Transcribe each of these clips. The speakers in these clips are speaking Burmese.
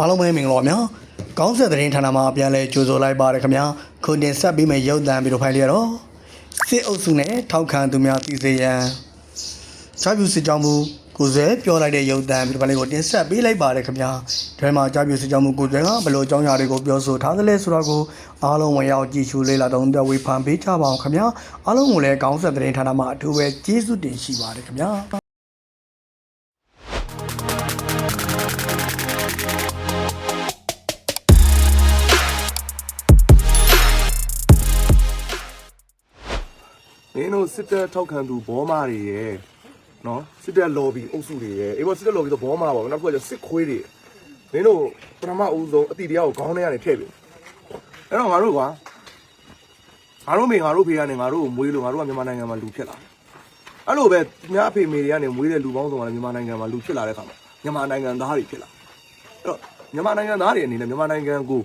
အားလုံးပဲမင်္ဂလာပါဗျာကောင်းဆက်သတင်းဌာနမှာပြန်လဲကြိုဆိုလိုက်ပါရခင်ဗျာခုတင်ဆက်ပြီးမယ့်ရုပ်သံဗီဒီယိုဖိုင်လေးကတော့စစ်အုပ်စုနဲ့ထောက်ခံသူများပြည်စေရန်ချာပြူစစ်ကြောင်းမှုကိုယ်စဲပြောလိုက်တဲ့ရုပ်သံဗီဒီယိုဖိုင်လေးကိုတင်ဆက်ပေးလိုက်ပါရခင်ဗျာဒီမှာချာပြူစစ်ကြောင်းမှုကိုယ်စဲကဘယ်လိုအကြောင်းအရာတွေကိုပြောဆိုထားသလဲဆိုတော့ကိုအားလုံးဝင်ရောက်ကြည့်ရှုလေ့လာတော့ဝေဖန်ပေးကြပါအောင်ခင်ဗျာအားလုံးကိုလည်းကောင်းဆက်သတင်းဌာနမှာအထူးပဲကျေးဇူးတင်ရှိပါတယ်ခင်ဗျာ မင်းတို့စစ်တပ်ထောက်ခံသူဘောမာတွေရဲ့နော်စစ်တပ် lobby အုပ်စုတွေရဲ့အေးဘောစစ်တပ် lobby ဆိုဘောမာပါဘောနောက်တစ်ခုကကျစစ်ခွေးတွေမင်းတို့ပထမအဦးဆုံးအတိတရားကိုခေါင်းထဲကနေထည့်ပြီအဲ့တော့ငါတို့ကွာငါတို့မေငါတို့ဖေကနေငါတို့ကိုမွေးလို့ငါတို့ကမြန်မာနိုင်ငံမှာလူဖြစ်လာအဲ့လိုပဲညအဖေမေတွေကနေမွေးတဲ့လူပေါင်းစုံကလည်းမြန်မာနိုင်ငံမှာလူဖြစ်လာတဲ့ခါမှာမြန်မာနိုင်ငံသားတွေဖြစ်လာအဲ့တော့မြန်မာနိုင်ငံသားတွေအနေနဲ့မြန်မာနိုင်ငံကို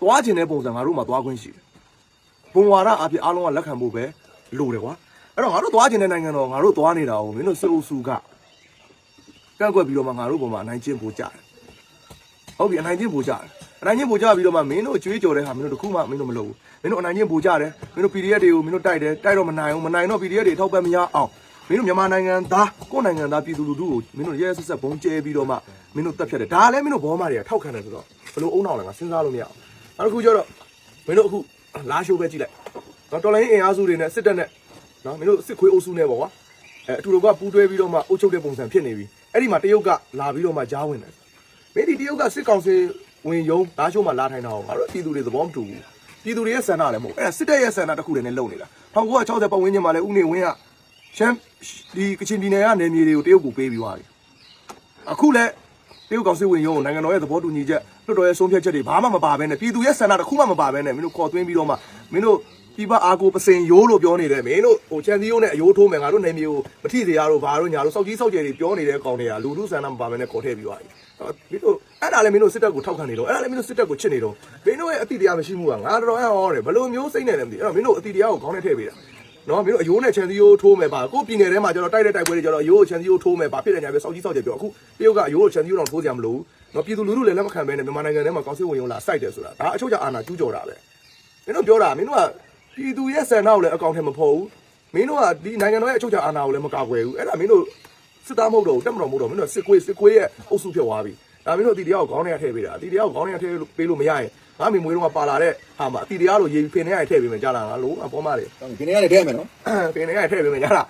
သွားခြင်းတဲ့ပုံစံငါတို့မှာသွားခွင့်ရှိတယ်ဘုံဝါဒအဖြစ်အားလုံးကလက်ခံဖို့ပဲ လိုတယ်ကွာအဲ့တော့ငါတို့သွားကျင်တဲ့နိုင်ငံတော်ငါတို့သွားနေတာကိုမင်းတို့စစ်အုပ်စုကကန့်ကွက်ပြီးတော့မှငါတို့ပုံမှာအနိုင်ကျင့်ဖို့ကြတယ်ဟုတ်ပြီအနိုင်ကျင့်ဖို့ကြတယ်အနိုင်ကျင့်ဖို့ကြပြီးတော့မှမင်းတို့ကြွေးကြော်တဲ့ဟာမင်းတို့တခုမှမင်းတို့မလုပ်ဘူးမင်းတို့အနိုင်ကျင့်ဖို့ကြတယ်မင်းတို့ PDF တွေကိုမင်းတို့တိုက်တယ်တိုက်တော့မနိုင်ဘူးမနိုင်တော့ PDF တွေထောက်ပံ့မရအောင်မင်းတို့မြန်မာနိုင်ငံသားကိုယ့်နိုင်ငံသားပြည်သူလူထုကိုမင်းတို့ရဲရဲဆက်ဆက်ဘုံကျဲပြီးတော့မှမင်းတို့တက်ဖြတ်တယ်ဒါလည်းမင်းတို့ဘောမတွေကထောက်ခံတယ်ဆိုတော့ဘလို့အုံနောက်လဲငါစဉ်းစားလို့မရအောင်နောက်တစ်ခုကျတော့မင်းတို့အခုလာရှိုးပဲကြည့်လိုက် နော်တော်လိုင်းအင်အားစုတွေနဲ့စစ်တပ်နဲ့နော်မင်းတို့စစ်ခွေးအုပ်စုနဲ့ပေါ့ကွာအဲအတူတူကပူးတွဲပြီးတော့မှအုပ်ချုပ်တဲ့ပုံစံဖြစ်နေပြီအဲ့ဒီမှာတရုတ်ကလာပြီးတော့မှကြားဝင်တယ်မင်းဒီတရုတ်ကစစ်ကောင်စီဝင်ယုံလာရှိုးမှာလာထိုင်တာအောင်ငါတို့ပြည်သူတွေသဘောမတူဘူးပြည်သူတွေရဲ့ဆန္ဒလည်းမဟုတ်အဲ့ဒါစစ်တပ်ရဲ့ဆန္ဒတစ်ခုတည်းနဲ့လုံနေတာ1960ပတ်ဝန်းကျင်မှာလည်းဥနေဝင်းကရှမ်းဒီကချင်ပြည်နယ်ကနေမြေတွေကိုတရုတ်ကိုပေးပြီးသွားပြီအခုလည်းတရုတ်ကောင်စစ်ဝင်ယုံနိုင်ငံတော်ရဲ့သဘောတူညီချက်လွှတ်တော်ရဲ့ဆုံးဖြတ်ချက်တွေဘာမှမပါဘဲနဲ့ပြည်သူရဲ့ဆန္ဒတစ်ခုမှမပါဘဲနဲ့မင်းတို့ခေါ်သွင်းပြီးတော့မှမင်းတို့ ဒီဘအာကိုပစင်ရိုးလို့ပြောနေတယ်မင်းတို့ဟိုချန်စီယိုးနဲ့အယိုးထိုးမယ်ငါတို့နေမျိုးမထိစေရတော့ဘာတို့ညာတို့စောက်ကြီးစောက်ကျယ်တွေပြောနေတဲ့အကောင်တွေကလူလူဆန္ဒမပါဘဲနဲ့ခေါ်ထည့်ပြီးသွားပြီမင်းတို့အဲ့ဒါလည်းမင်းတို့စစ်တပ်ကိုထောက်ခံနေတော့အဲ့ဒါလည်းမင်းတို့စစ်တပ်ကိုချစ်နေတော့မင်းတို့ရဲ့အတိတရားမရှိမှုကငါတော်တော်အံ့ဩတယ်ဘယ်လိုမျိုးစိတ်နဲ့လဲမသိအဲ့တော့မင်းတို့အတိတရားကိုခေါင်းနဲ့ထည့်ပေးတာနော်မင်းတို့အယိုးနဲ့ချန်စီယိုးထိုးမယ်ပါကိုပြည်နယ်ထဲမှာကျတော့တိုက်တဲ့တိုက်ပွဲတွေကျတော့အယိုးကိုချန်စီယိုးထိုးမယ်ပါဖြစ်တယ်ညာပဲစောက်ကြီးစောက်ကျယ်ပြောအခုတရုတ်ကအယိုးကိုချန်စီယိုးတော့ထိုးစရာမလိုဘူးနော်ပြည်သူလူထုလည်းလက်မခံဘဲနဲ့မြန်မာနိုင်ငံထဲမှာကောင်းစစ်ဝင်ရုံလာစိုက်တယ်ဆိုတာဒါအချုပ်ချအာဏာကျူးကျော်တာပဲမင်းတို့ပြောတာမင်းတို့က ပြည်သူရဲ့ဆန္ဒကိုလည်းအကောင့်ထဲမဖော်ဘူးမင်းတို့ကဒီနိုင်ငံတော်ရဲ့အချုပ်အခြာအာဏာကိုလည်းမကာကွယ်ဘူးအဲ့ဒါမင်းတို့စစ်သားမဟုတ်တော့ဘူးတက်မတော်မဟုတ်တော့မင်းတို့စစ်ကွေးစစ်ကွေးရဲ့အုပ်စုဖြစ်သွားပြီဒါမင်းတို့ဒီတရားကိုခေါင်းထဲထည့်ပေးတာဒီတရားကိုခေါင်းထဲထည့်ပေးလို့မရရင်ငါမိမွေးတော့ပါလာတဲ့ဟာမှာဒီတရားလိုရေဖင်ထဲရထည့်ပေးမယ်ကြားလားငါလို့အပေါ်မှာလေဖင်ထဲရထည့်မယ်နော်ဖင်ထဲရထည့်ပေးမယ်ကြားလား